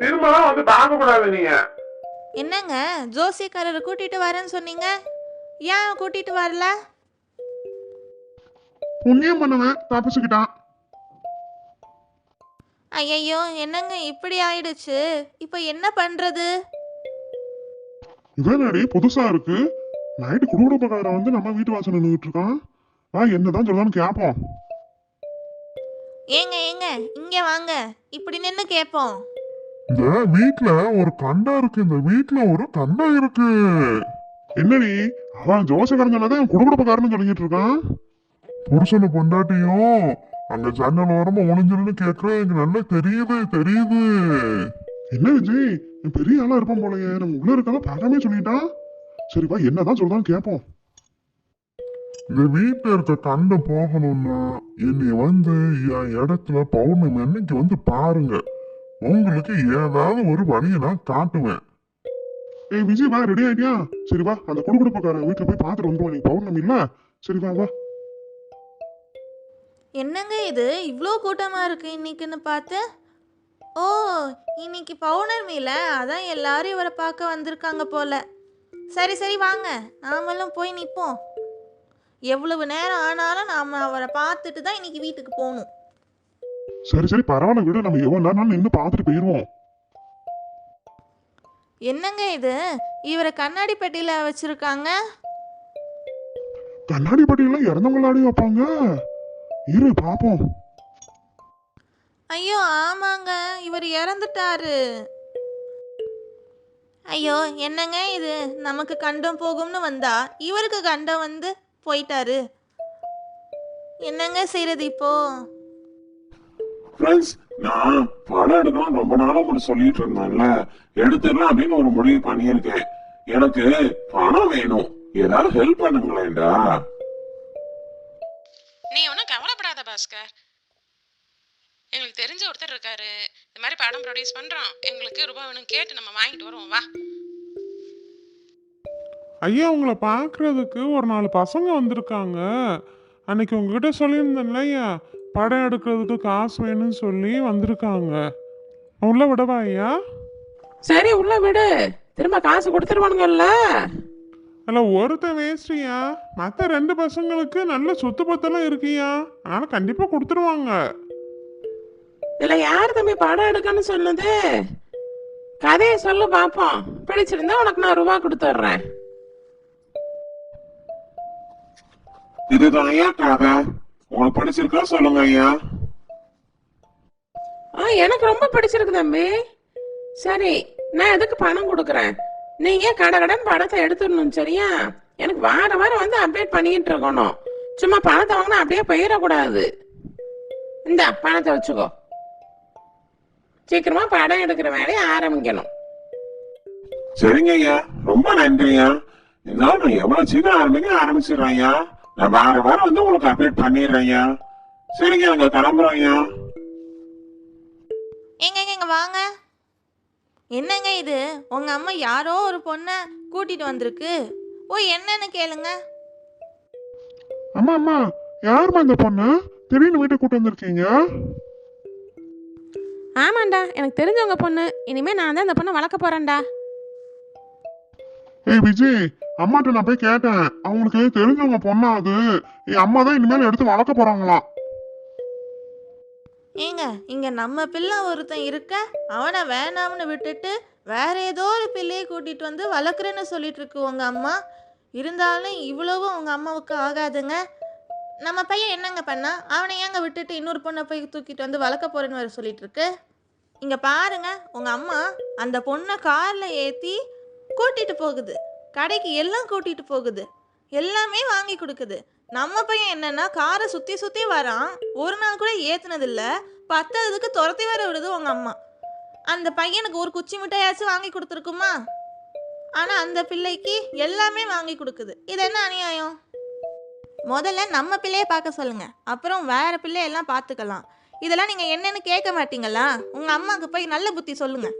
திரும்பலாம் வந்து தாங்க கூடாது நீங்க. என்னங்க? ஜோசியக்காரர் கூட்டிட்டு வரேன்னு சொன்னீங்க? ஏன் கூட்டிட்டு வரல? புண்ணியம் பண்ணுவேன் தப்பிச்சுக்கிட்டான். ஐயையோ என்னங்க இப்படி ஆயிடுச்சு? இப்போ என்ன பண்றது? இதனடி புதுசா இருக்கு. நைட்டு குடுகுடுப்பக்காரன் வந்து நம்ம வீட்டு வாசல் நின்றுட்டு இருக்கான். வா என்னதான் சொல்லலாம்னு கேட்போம் ஏங்க ஏங்க இங்க வாங்க. இப்படி நின்னு கேட்போம் இந்த வீட்ல ஒரு கண்டா இருக்கு இந்த வீட்ல ஒரு கண்டா இருக்கு. என்னடி? அவன் ஜோசக்காரன் சொன்னதான் குடுகுடுப்பக்காரன்னு சொல்லிட்டு இருக்கான். புருஷனை பொண்டாட்டியும் அங்க ஜன்னல் ஓரமா ஒளிஞ்சிருந்து கேக்குறேன் எனக்கு நல்லா தெரியுது தெரியுது. என்ன விஜய்? பெரிய ஆளா இருப்பான் போலயே நம்ம உள்ள இருக்காத பார்க்காம சொல்லிட்டான். சரி வா என்னதான் சொல்றான்னு கேட்போம் இந்த வீட்டுல இருக்க கண்டை போகணும்னா என்னை வந்து என் இடத்துல பௌர்ணமி அன்னைக்கு வந்து பாருங்க. உங்களுக்கு ஏதாவது ஒரு வழியை நான் காட்டுவேன். ஏய் விஜய் வா ரெடி ஆயிட்டியா? சரி வா அந்த குடுகுடுப்பக்காரன் வீட்டுல போய் பாத்துட்டு வந்துருவோம். நீ பௌர்ணமி இல்ல? சரி வா வா. என்னங்க இது? இவ்வளோ கூட்டமா இருக்கு இன்னைக்குன்னு பார்த்து? ஓ இன்னைக்கு பௌர்ணமியில? அதான் எல்லாரும் இவரை பார்க்க வந்திருக்காங்க போல. சரி சரி வாங்க. நாமளும் போய் நிற்போம் எவ்வளவு நேரம் ஆனாலும் நாம அவரை பார்த்துட்டு தான் இன்னைக்கு வீட்டுக்கு போகணும். சரி சரி பரவாயில்ல விடு. நம்ம எவ்வளவு நேரம் நின்று பார்த்துட்டு போயிருவோம். என்னங்க இது? இவரை கண்ணாடி பெட்டியில் வச்சிருக்காங்க? கண்ணாடி பட்டியல இறந்தவங்களாடி வைப்பாங்க இரு பாப்போம் ஐயோ ஆமாங்க. இவர் இறந்துட்டாரு. ஐயோ என்னங்க இது? நமக்கு கண்டம் போகும்னு வந்தா இவருக்கு கண்டம் வந்து போயிட்டாரு. என்னங்க செய்யறது இப்போ? ஃப்ரெண்ட்ஸ் நான் படம் எடுக்கணும் ரொம்ப நாளா உங்களுக்கு சொல்லிட்டு இருந்தேன்ல. எடுத்துடலாம் அப்படின்னு ஒரு முடிவு பண்ணியிருக்கேன். எனக்கு பணம் வேணும். ஏதாவது ஹெல்ப் பண்ணுங்களேன்டா. நீ ஒன்றும் கவலைப்படாத பாஸ்கர். எங்களுக்கு தெரிஞ்ச ஒருத்தர் இருக்காரு. இந்த மாதிரி படம் ப்ரொடியூஸ் பண்றோம். எங்களுக்கு ரூபாய் வேணும் கேட்டு நம்ம வாங்கிட்டு வருவோம். வா. ஐயா உங்களை பார்க்கறதுக்கு ஒரு நாலு பசங்க வந்திருக்காங்க. அன்னைக்கு உங்ககிட்ட சொல்லியிருந்தேன்ல ஐயா. படம் எடுக்கிறதுக்கு காசு வேணும்னு சொல்லி வந்திருக்காங்க. உள்ள விடவா ஐயா? சரி உள்ள விடு. திரும்ப காசு கொடுத்துருவானுங்கல்ல. அல்ல ஒருத்தன் வேஸ்ட்ரியா மற்ற ரெண்டு பசங்களுக்கு நல்ல சொத்து பத்தெல்லாம் இருக்குயா அதனால கண்டிப்பாக கொடுத்துருவாங்க. இதுல யார் தம்பி படம் எடுக்கன்னு சொன்னது கதையை சொல்லு பாப்போம். பிடிச்சிருந்தா உனக்கு நான் ரூபா கொடுத்துட்றேன். இதுதான் ஐயா கதை. உங்களுக்கு பிடிச்சிருக்கா? சொல்லுங்க ஐயா. ஆ எனக்கு ரொம்ப பிடிச்சிருக்கு தம்பி. சரி நான் எதுக்கு பணம் கொடுக்குறேன்? நீங்க கடை கடன் படத்தை எடுத்துடணும் சரியா? எனக்கு வார வாரம் வந்து அப்டேட் பண்ணிக்கிட்டு இருக்கணும். சும்மா பணத்தை வாங்கினா அப்படியே போயிடக்கூடாது. இந்த பணத்தை வச்சுக்கோ. சீக்கிரமா படம் எடுக்கிற வேலையை ஆரம்பிக்கணும். சரிங்க ஐயா. ரொம்ப நன்றி ஐயா. இருந்தாலும் நான் எவ்வளவு சீக்கிரம் ஆரம்பிக்க ஆரம்பிச்சிடுறேன் ஐயா. வார வாரம் வந்து உங்களுக்கு அப்டேட் பண்ணிடுறேன் ஐயா சரிங்க நாங்க கிளம்புறோம் ஐயா ஏங்க, இங்க வாங்க. என்னங்க இது? உங்க அம்மா யாரோ ஒரு பொண்ணை கூட்டிட்டு வந்திருக்கு. ஓ என்னன்னு கேளுங்க. அம்மா அம்மா யாரும்மா இந்த பொண்ணு? திடீர்னு வீட்டை கூட்டு வந்திருக்கீங்க? ஆமாண்டா எனக்கு தெரிஞ்சவங்க பொண்ணு. இனிமே நான் தான் இந்த பொண்ணை வளர்க்க போறேன்டா. ஏய் விஜய் அம்மாட்ட நான் போய் கேட்டேன். அவங்களுக்கு தெரிஞ்சவங்க பொண்ணா அது. என் அம்மா தான் இனிமேல் எடுத்து வளர்க்க போறாங்களாம் ஏங்க இங்க நம்ம பிள்ளை ஒருத்தன் இருக்க அவனை வேணாம்னு விட்டுட்டு வேற ஏதோ ஒரு பிள்ளையை கூட்டிட்டு வந்து வளர்க்குறேன்னு சொல்லிட்டு இருக்கு உங்க அம்மா. இருந்தாலும் இவ்வளவும் உங்க அம்மாவுக்கு ஆகாதுங்க. நம்ம பையன் என்னங்க பண்ணா? அவனை ஏங்க விட்டுட்டு இன்னொரு பொண்ணை போய் தூக்கிட்டு வந்து வளர்க்க போறேன்னு வேற சொல்லிட்டு இருக்கு? இங்க பாருங்க உங்க அம்மா அந்த பொண்ணை கார்ல ஏத்தி கூட்டிட்டு போகுது. கடைக்கு எல்லாம் கூட்டிட்டு போகுது. எல்லாமே வாங்கி கொடுக்குது. நம்ம பையன் என்னன்னா காரை சுத்தி சுத்தி வரான். ஒரு நாள் கூட ஏற்றுனதில்ல பத்தாததுக்கு துரத்தி வர விடுது உங்க அம்மா. அந்த பையனுக்கு ஒரு குச்சி மிட்டாயாச்சும் வாங்கி கொடுத்துருக்குமா? ஆனா அந்த பிள்ளைக்கு எல்லாமே வாங்கி கொடுக்குது. இது என்ன அநியாயம்? முதல்ல நம்ம பிள்ளைய பார்க்க சொல்லுங்க. அப்புறம் வேற பிள்ளையெல்லாம் பார்த்துக்கலாம். இதெல்லாம் நீங்க என்னன்னு கேட்க மாட்டீங்களா? உங்க அம்மாவுக்கு போய் நல்ல புத்தி சொல்லுங்க.